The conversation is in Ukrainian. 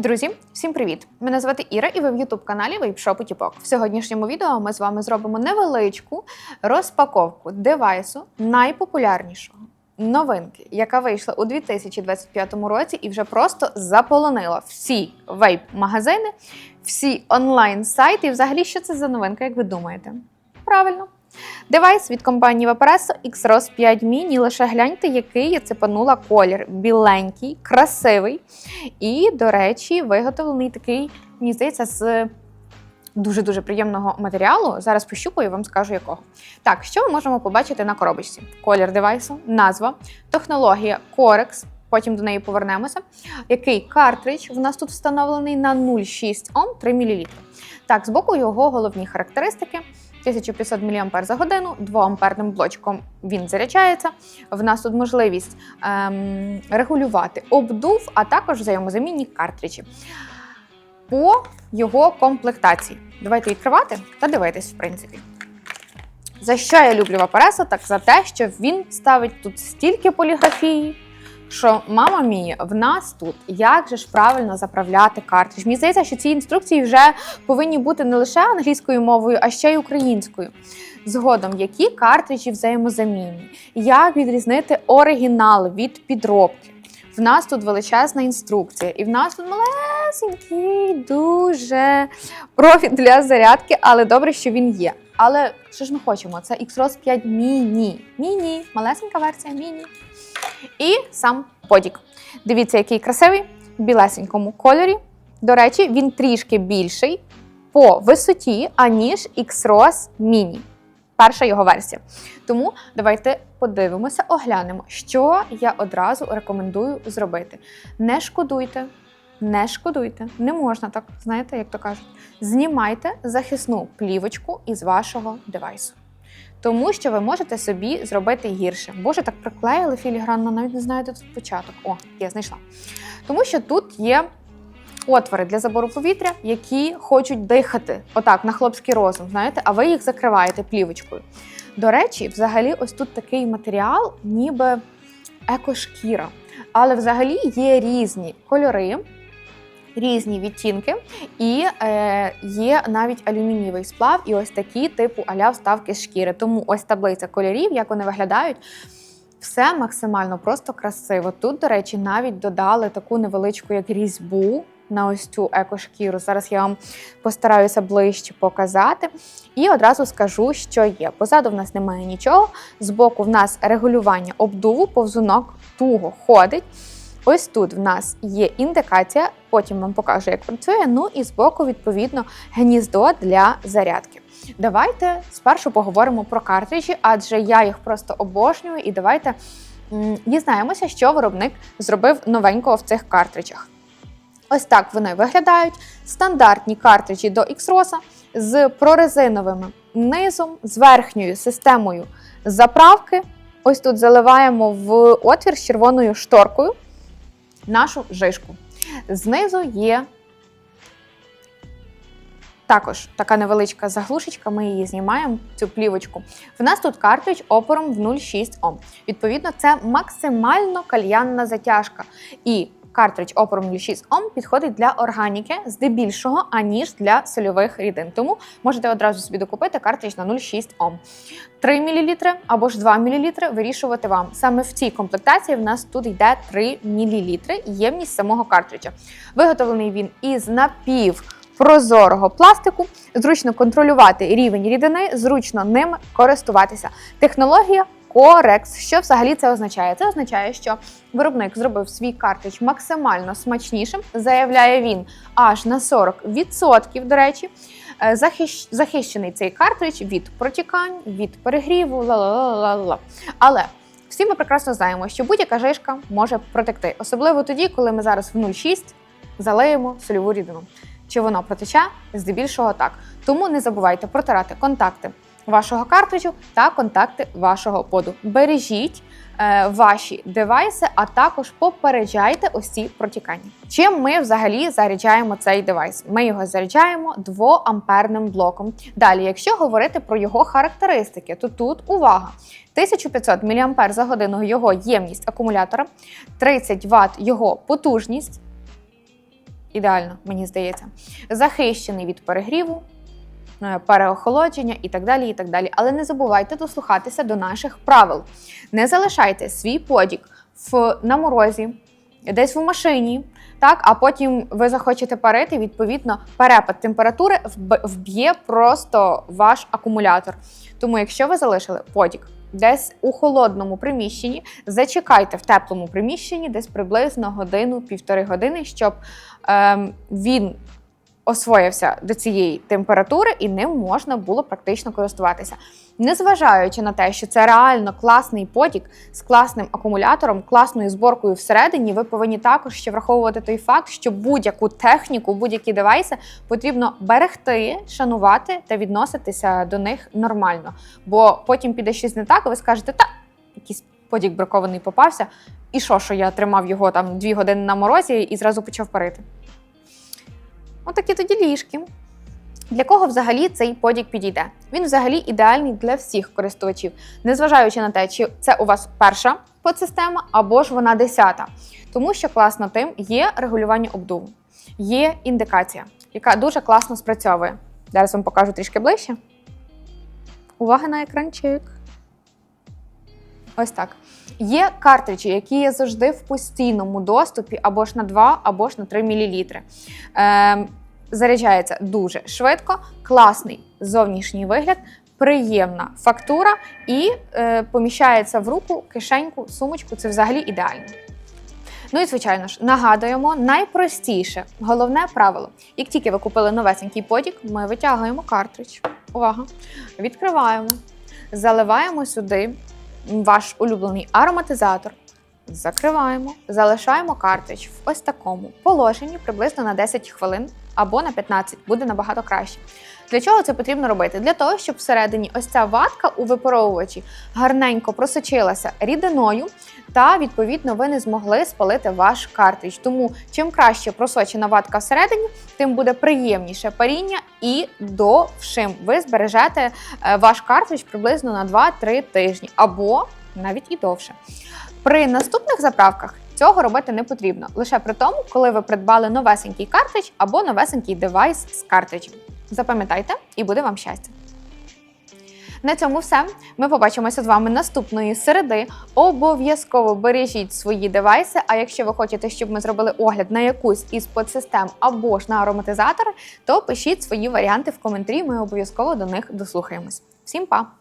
Друзі, всім привіт! Мене звати Іра, і ви в youtube каналі Вейпшопу Тіпок. В сьогоднішньому відео ми з вами зробимо невеличку розпаковку девайсу найпопулярнішого новинки, яка вийшла у 2025 році і вже просто заполонила всі вейп-магазини, всі онлайн-сайти. І взагалі, що це за новинка, як ви думаєте? Правильно. Девайс від компанії Vaporesso X-Ros 5 Mini. Лише гляньте, який я цепанула колір. Біленький, красивий. І, до речі, виготовлений такий, мені здається, з дуже-дуже приємного матеріалу. Зараз пощупаю і вам скажу якого. Так, що ми можемо побачити на коробочці? Колір девайсу, назва, технологія Corex. Потім до неї повернемося. Який картридж в нас тут встановлений на 0,6 Ом 3 мл. Так, збоку його головні характеристики. 1500 мАч за годину, 2 амперним блочком він заряджається. В нас тут можливість ем, регулювати обдув, а також взаємозамінні картриджі. По його комплектації. Давайте відкривати та дивитись, в принципі. За що я люблю Vaporesso? Так за те, що він ставить тут стільки поліграфії, що мама мія, в нас тут як же ж правильно заправляти картридж. Мені здається, що ці інструкції вже повинні бути не лише англійською мовою, а ще й українською. Згодом, які картриджі взаємозамінні, як відрізнити оригінал від підробки. В нас тут величезна інструкція, і в нас тут малесенький, дуже профіль для зарядки, але добре, що він є. Але що ж ми хочемо? Це X-Ros 5 Mini. Міні, малесенька версія міні. І сам подік. Дивіться, який красивий, в білесенькому кольорі. До речі, він трішки більший по висоті, аніж X-Ros Mini. Перша його версія. Тому давайте подивимося, оглянемо, що я одразу рекомендую зробити. Не шкодуйте, не шкодуйте, не можна так, знаєте, як то кажуть. Знімайте захисну плівочку із вашого девайсу. Тому що ви можете собі зробити гірше. Боже, так приклеїли філігранно, навіть не знаю, де тут початок. О, я знайшла. Тому що тут є отвори для забору повітря, які хочуть дихати отак на хлопський розум, знаєте, а ви їх закриваєте плівочкою. До речі, взагалі, ось тут такий матеріал, ніби екошкіра. Але взагалі є різні кольори. Різні відтінки, і е, є навіть алюмінієвий сплав, і ось такі типу аля вставки з шкіри. Тому ось таблиця кольорів, як вони виглядають, все максимально просто красиво. Тут, до речі, навіть додали таку невеличку як різьбу на ось цю екошкіру. Зараз я вам постараюся ближче показати. І одразу скажу, що є. Позаду в нас немає нічого. Збоку в нас регулювання обдуву, повзунок туго ходить. Ось тут в нас є індикація, потім вам покажу, як працює. Ну і збоку, відповідно, гніздо для зарядки. Давайте спершу поговоримо про картриджі, адже я їх просто обожнюю. І давайте дізнаємося, що виробник зробив новенького в цих картриджах. Ось так вони виглядають. Стандартні картриджі до X-Rosa з прорезиновим низом, з верхньою системою заправки. Ось тут заливаємо в отвір з червоною шторкою нашу жишку. Знизу є також така невеличка заглушечка, ми її знімаємо, цю плівочку. В нас тут картридж опором в 0,6 Ом. Відповідно, це максимально кальянна затяжка. І картридж опором 0,6 Ом підходить для органіки здебільшого, аніж для сольових рідин. Тому можете одразу собі докупити картридж на 0,6 Ом. 3 мл або ж 2 мл вирішувати вам. Саме в цій комплектації в нас тут йде 3 мл ємність самого картриджа. Виготовлений він із напів прозорого пластику, зручно контролювати рівень рідини, зручно ним користуватися. Технологія Corex. Що взагалі це означає? Це означає, що виробник зробив свій картридж максимально смачнішим. Заявляє він аж на 40%, до речі. Е, захищ... Захищений цей картридж від протікань, від перегріву, ла-ла-ла-ла-ла. Але всі ми прекрасно знаємо, що будь-яка жишка може протекти, особливо тоді, коли ми зараз в 0,6 залеємо сольову рідину. Чи воно протече? Здебільшого так. Тому не забувайте протирати контакти вашого картриджу та контакти вашого поду. Бережіть е, ваші девайси, а також попереджайте ось ці протікання. Чим ми взагалі заряджаємо цей девайс? Ми його заряджаємо 2 амперним блоком. Далі, якщо говорити про його характеристики, то тут увага! 1500 мАч за годину його ємність акумулятора, 30 Вт його потужність. ідеально, мені здається. Захищений від перегріву, переохолодження і так далі. і так далі. Але не забувайте дослухатися до наших правил. Не залишайте свій подік в, на морозі, десь в машині. Так, а потім ви захочете парити, відповідно, перепад температури вб'є просто ваш акумулятор. Тому, якщо ви залишили подік десь у холодному приміщенні, зачекайте в теплому приміщенні десь приблизно годину-півтори години, щоб ем, він освоївся до цієї температури і ним можна було практично користуватися. Незважаючи на те, що це реально класний потік з класним акумулятором, класною зборкою всередині, ви повинні також ще враховувати той факт, що будь-яку техніку, будь-які девайси потрібно берегти, шанувати та відноситися до них нормально. Бо потім піде щось не так, і ви скажете, та якийсь потік бракований попався. І що, що я тримав його там дві години на морозі і зразу почав парити. Отакі тоді ліжки. Для кого взагалі цей подік підійде? Він взагалі ідеальний для всіх користувачів, незважаючи на те, чи це у вас перша подсистема або ж вона десята. Тому що класно тим є регулювання обдуву, є індикація, яка дуже класно спрацьовує. Зараз вам покажу трішки ближче. Увага на екранчик. Ось так. Є картриджі, які є завжди в постійному доступі або ж на 2, або ж на 3 мл. Ем, заряджається дуже швидко, класний зовнішній вигляд, приємна фактура і е, поміщається в руку, кишеньку, сумочку. Це взагалі ідеально. Ну і звичайно ж, нагадуємо найпростіше, головне правило. Як тільки ви купили новесенький потік, ми витягуємо картридж. Увага! Відкриваємо, заливаємо сюди ваш улюблений ароматизатор. Закриваємо, залишаємо картридж в ось такому положенні приблизно на 10 хвилин або на 15, буде набагато краще. Для чого це потрібно робити? Для того, щоб всередині ось ця ватка у випаровувачі гарненько просочилася рідиною, та відповідно ви не змогли спалити ваш картридж. Тому чим краще просочена ватка всередині, тим буде приємніше паріння і довшим. Ви збережете е, ваш картридж приблизно на 2-3 тижні або навіть і довше. При наступних заправках цього робити не потрібно лише при тому, коли ви придбали новесенький картридж або новесенький девайс з картриджем. Запам'ятайте, і буде вам щастя. На цьому все. Ми побачимося з вами наступної середи. Обов'язково бережіть свої девайси. А якщо ви хочете, щоб ми зробили огляд на якусь із подсистем або ж на ароматизатори, то пишіть свої варіанти в коментарі. Ми обов'язково до них дослухаємось. Всім па!